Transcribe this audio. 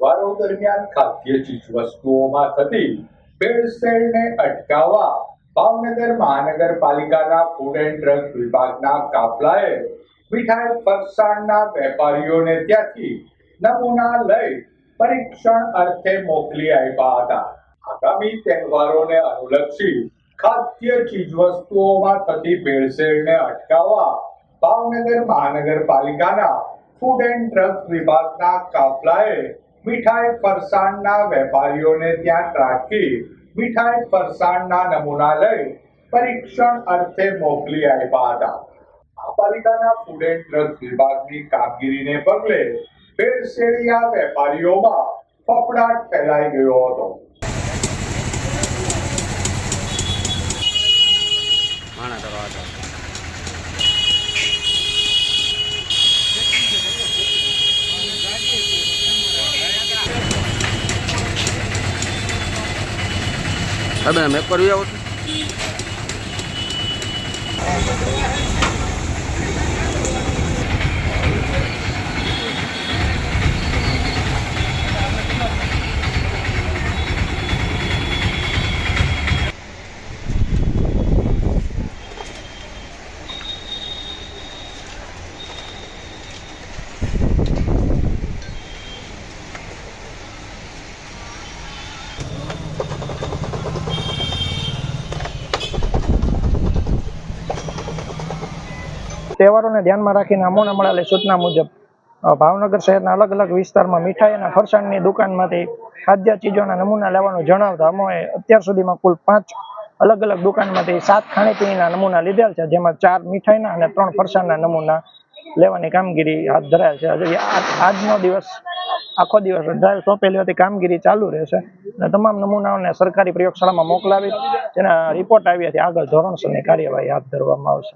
તહેવારો દરમિયાન ખાદ્ય ચીજવસ્તુઓમાં થતી ભેળસેળને અટકાવવા ભાવનગર મહાનગરપાલિકાના ફૂડ એન્ડ ડ્રગ્સ વિભાગના કાફલાએ મીઠાઈ ફરસાણના વેપારીઓને ત્યાંથી નમૂના લઈ પરીક્ષણ અર્થે મોકલી આપ્યા હતા. આગામી તહેવારોને અનુલક્ષી ખાદ્ય ચીજવસ્તુઓમાં થતી ભેળસેળને અટકાવવા ભાવનગર મહાનગરપાલિકાના ફૂડ એન્ડ ડ્રગ્સ વિભાગના કાફલાએ મીઠાઈ ફરસાણના વેપારીઓને ત્યાં રાખી મીઠાઈ ફરસાણના નમૂના લઈ પરીક્ષણ અર્થે મોકલી આપ્યા હતા. મહાપાલિકાના ફૂડ એન્ડ ડ્રગ્સ વિભાગની કામગીરીને પગલે ભેળસેળિયા વેપારીઓમાં ફફડાટ ફેલાઈ ગયો હતો. તમે મેપ પર આવો તહેવારોને ધ્યાનમાં રાખીને અમોને મળેલી સૂચના મુજબ ભાવનગર શહેરના અલગ અલગ વિસ્તારમાં મીઠાઈ અને ફરસાણની દુકાનમાંથી ખાદ્ય ચીજોના નમૂના લેવાનું જણાવતા અમોએ અત્યાર સુધીમાં કુલ પાંચ અલગ અલગ દુકાનમાંથી સાત ખાણીપીણીના નમૂના લીધેલ છે, જેમાં ચાર મીઠાઈના અને ત્રણ ફરસાણના નમૂના લેવાની કામગીરી હાથ ધરાયેલ છે. આજનો દિવસ, આખો દિવસ ડ્રાઈવ સોંપેલી હતી કામગીરી ચાલુ રહેશે અને તમામ નમૂનાઓને સરકારી પ્રયોગશાળામાં મોકલાવી તેના રિપોર્ટ આવ્યાથી આગળ ધોરણસરની કાર્યવાહી હાથ ધરવામાં આવશે.